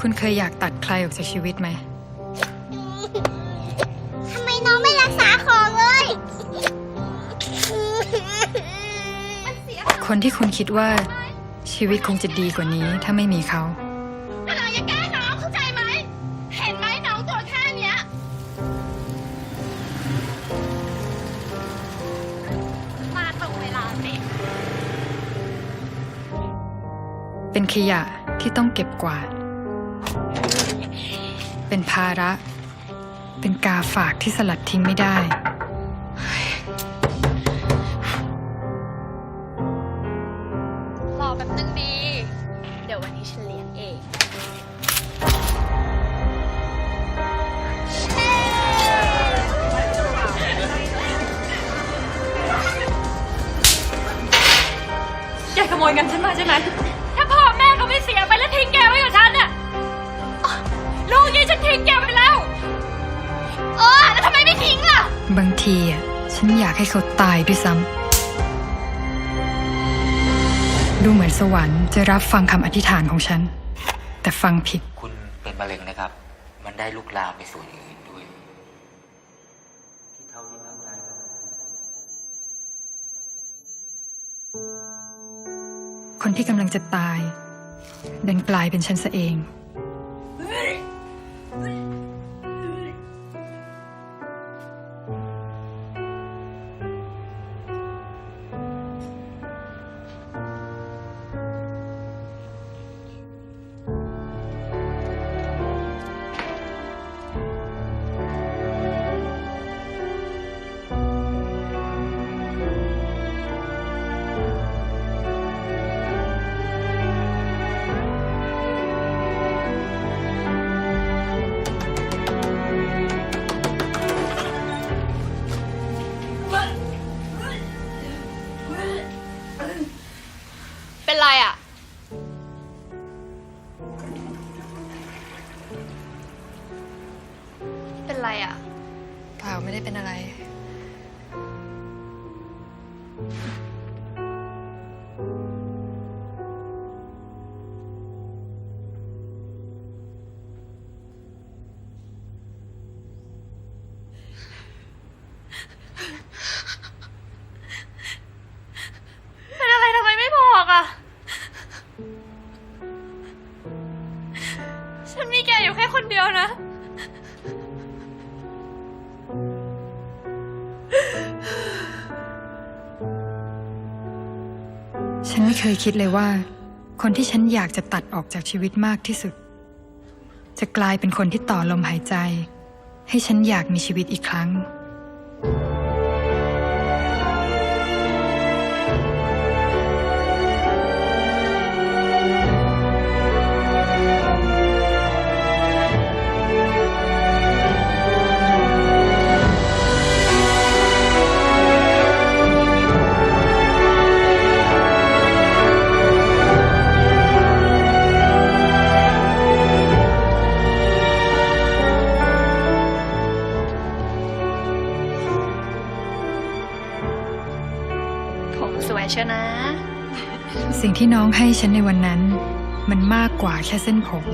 คุณเคยอยากตัดใครออกจากชีวิตไหม ทำไมน้องไม่รักษาของเลยคนที่คุณคิดว่า ชีวิตคงจะดีกว่านี้ถ้าไม่มีเขาถ้าเราอย่าแกล้งน้องเข้าใจไหม เห็นไหมน้องตัวแค่เนี้ย มาตรงเวลาสิเป็นขยะที่ต้องเก็บกวาด เป็นภาระ เป็นกาฝากที่สลัดทิ้งไม่ได้ รอแป๊บนึงดี เดี๋ยววันนี้ฉันเลี้ยงเอง แกขโมยเงินฉันมาใช่ไหม ถ้าพ่อแม่เขาไม่เสียไปแล้วทิ้งแกไว้กับฉัน บางทีอะฉันอยากให้เขาตายด้วยซ้ำ ดูเหมือนสวรรค์จะรับฟังคำอธิษฐานของฉัน แต่ฟังผิด คุณเป็นมะเร็งนะครับ มันได้ลุกลามไปส่วนอื่นด้วย ที่เท่าที่ทำได้ก็คนที่กำลังจะตายดันกลายเป็นฉันซะเอง เป็นไรอะ เปล่าไม่ได้เป็นอะไร เป็นอะไรทำไมไม่บอกอะ ฉันมีแกอยู่แค่คนเดียวนะ ฉันไม่เคยคิดเลยว่า คนที่ฉันอยากจะตัดออกจากชีวิตมากที่สุด จะกลายเป็นคนที่ต่อลมหายใจ ให้ฉันอยากมีชีวิตอีกครั้ง ผมสวยเชียวนะ สิ่งที่น้องให้ฉันในวันนั้น มันมากกว่าแค่เส้นผม